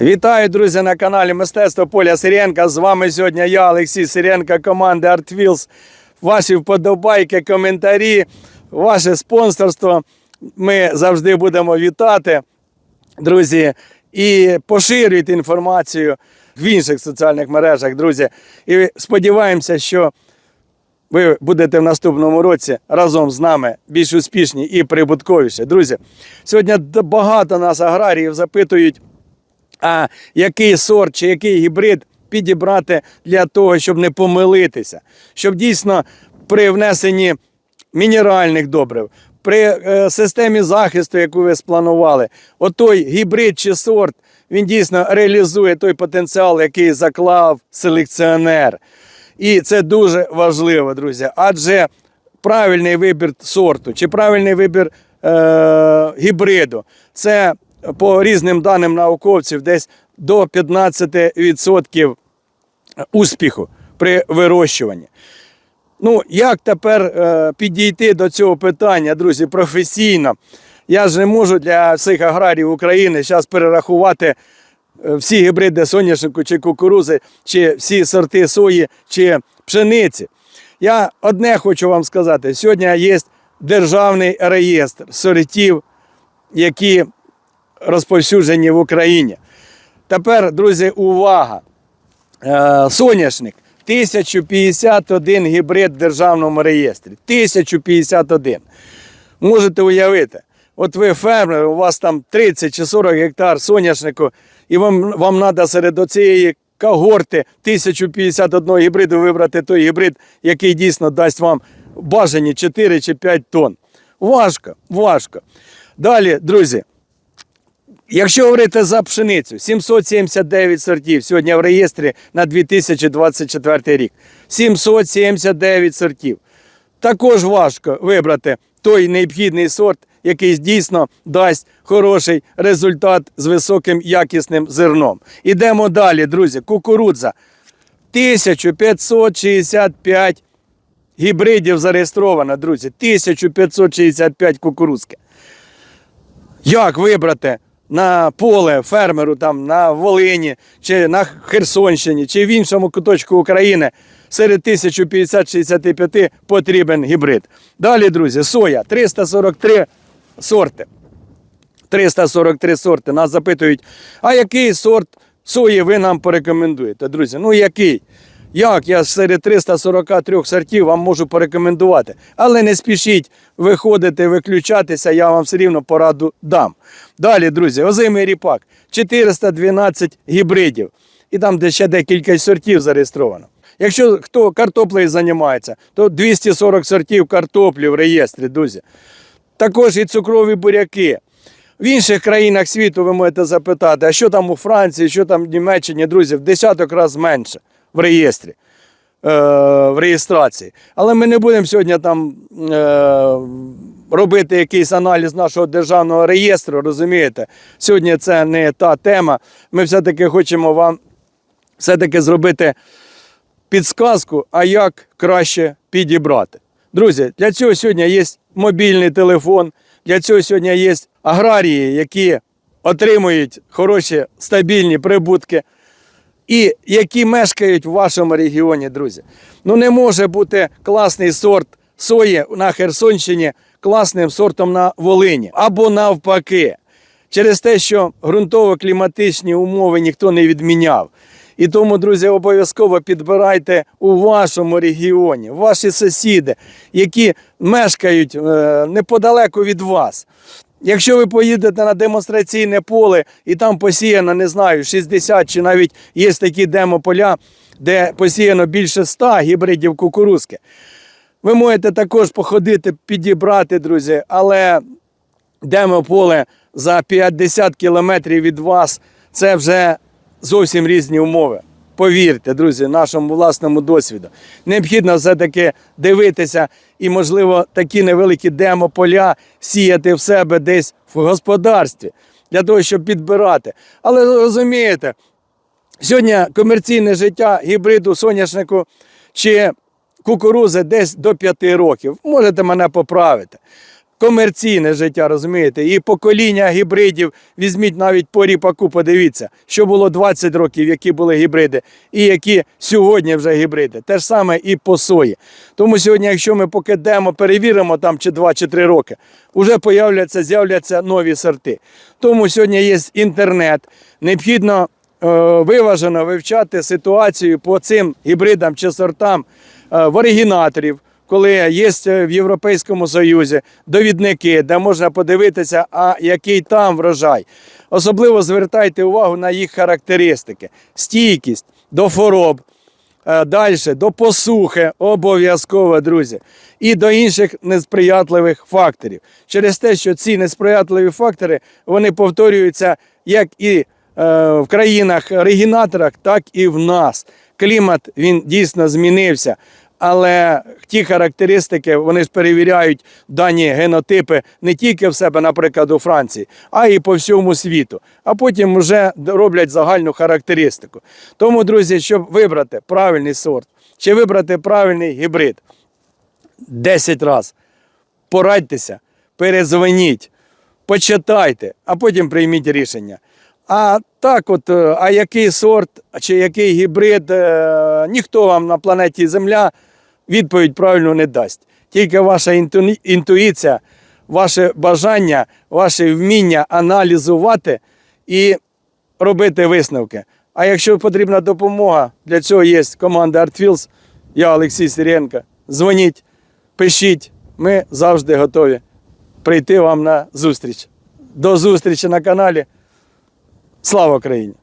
Вітаю, друзі, на каналі Мистецтво Поля Сиренка. З вами сьогодні я, Олексій Сиренко, команда ArtWheels. Ваші вподобайки, коментарі, ваше спонсорство. Ми завжди будемо вітати, друзі, і поширюйте інформацію в інших соціальних мережах, друзі. І сподіваємося, що ви будете в наступному році разом з нами більш успішні і прибутковіші. Друзі, сьогодні багато нас аграріїв запитують, а який сорт чи який гібрид підібрати для того, щоб не помилитися, щоб дійсно при внесенні мінеральних добрив, при е, системі захисту, яку ви спланували, отой гібрид чи сорт, він дійсно реалізує той потенціал, який заклав селекціонер. І це дуже важливо, друзі. Адже правильний вибір сорту чи правильний вибір е, гібриду це по різним даним науковців десь до 15% успіху при вирощуванні. Ну, як тепер е, підійти до цього питання, друзі, професійно? Я ж не можу для всіх аграріїв України зараз перерахувати е, всі гібриди соняшнику чи кукурузи, чи всі сорти сої чи пшениці. Я одне хочу вам сказати: сьогодні є державний реєстр сортів, які розповсюджені в Україні. Тепер, друзі, увага! Е, Соняшник 1051 гібрид в державному реєстрі. 1051. Можете уявити, от ви фермер, у вас там 30 чи 40 гектар соняшнику, і вам, вам треба серед цієї когорти 1051 гібриду вибрати той гібрид, який дійсно дасть вам бажані 4 чи 5 тонн. Важко, важко. Далі, друзі, Якщо говорити за пшеницю, 779 сортів сьогодні в реєстрі на 2024 рік. 779 сортів. Також важко вибрати той необхідний сорт, який дійсно дасть хороший результат з високим якісним зерном. Ідемо далі, друзі. Кукурудза. 1565 гібридів зареєстровано, друзі. 1565 кукурудзки. Як вибрати на поле фермеру там на Волині, чи на Херсонщині, чи в іншому куточку України серед 1050-65 потрібен гібрид. Далі, друзі, соя 343 сорти. 343 сорти. Нас запитують, а який сорт сої ви нам порекомендуєте? Друзі, ну який? Як я серед 343 сортів вам можу порекомендувати. Але не спішіть виходити, виключатися, я вам все рівно пораду дам. Далі, друзі, озимий ріпак 412 гібридів. І там де ще декілька сортів зареєстровано. Якщо хто картоплею займається, то 240 сортів картоплі в реєстрі, друзі. Також і цукрові буряки. В інших країнах світу ви можете запитати, а що там у Франції, що там в Німеччині, друзі, в десяток разів менше в реєстрі, е, в реєстрації. Але ми не будемо сьогодні там е, робити якийсь аналіз нашого державного реєстру, розумієте? Сьогодні це не та тема. Ми все-таки хочемо вам все-таки зробити підсказку, а як краще підібрати. Друзі, для цього сьогодні є мобільний телефон, для цього сьогодні є аграрії, які отримують хороші стабільні прибутки і які мешкають в вашому регіоні, друзі. Ну не може бути класний сорт сої на Херсонщині класним сортом на Волині або навпаки. Через те, що ґрунтово-кліматичні умови ніхто не відміняв. І тому, друзі, обов'язково підбирайте у вашому регіоні, ваші сусіди, які мешкають е, неподалеку від вас. Якщо ви поїдете на демонстраційне поле і там посіяно, не знаю, 60 чи навіть є такі демополя, де посіяно більше 100 гібридів кукурузки, ви можете також походити, підібрати, друзі, але демополе за 50 кілометрів від вас це вже зовсім різні умови. Повірте, друзі, нашому власному досвіду. Необхідно все-таки дивитися і, можливо, такі невеликі демополя сіяти в себе десь в господарстві для того, щоб підбирати. Але розумієте, сьогодні комерційне життя гібриду соняшнику чи кукурузи десь до 5 років. Можете мене поправити. Комерційне життя, розумієте? І покоління гібридів, візьміть навіть по ріпаку, подивіться, що було 20 років, які були гібриди, і які сьогодні вже гібриди. Те ж саме і по сої. Тому сьогодні, якщо ми покидемо, перевіримо там чи 2 чи 3 роки, вже появляться, з'являться нові сорти. Тому сьогодні є інтернет, необхідно е, виважено вивчати ситуацію по цим гібридам чи сортам е, в оригінаторів, коли є в Європейському Союзі довідники, де можна подивитися, а який там врожай. Особливо звертайте увагу на їх характеристики, стійкість до хвороб. Далі до посухи обов'язково, друзі, і до інших несприятливих факторів. Через те, що ці несприятливі фактори вони повторюються як і е, в країнах оригінаторах, так і в нас. Клімат він дійсно змінився. Але ті характеристики вони ж перевіряють дані генотипи не тільки в себе, наприклад, у Франції, а і по всьому світу. А потім вже роблять загальну характеристику. Тому, друзі, щоб вибрати правильний сорт чи вибрати правильний гібрид, 10 разів порадьтеся, перезвоніть, почитайте, а потім прийміть рішення. А так, от, е, а який сорт чи який гібрид, е, ніхто вам на планеті Земля відповідь правильно не дасть. Тільки ваша інту- інтуїція, ваше бажання, ваше вміння аналізувати і робити висновки. А якщо потрібна допомога, для цього є команда ArtFields, я Олексій Сиренко. Дзвоніть, пишіть, ми завжди готові прийти вам на зустріч. До зустрічі на каналі. Слава Україні!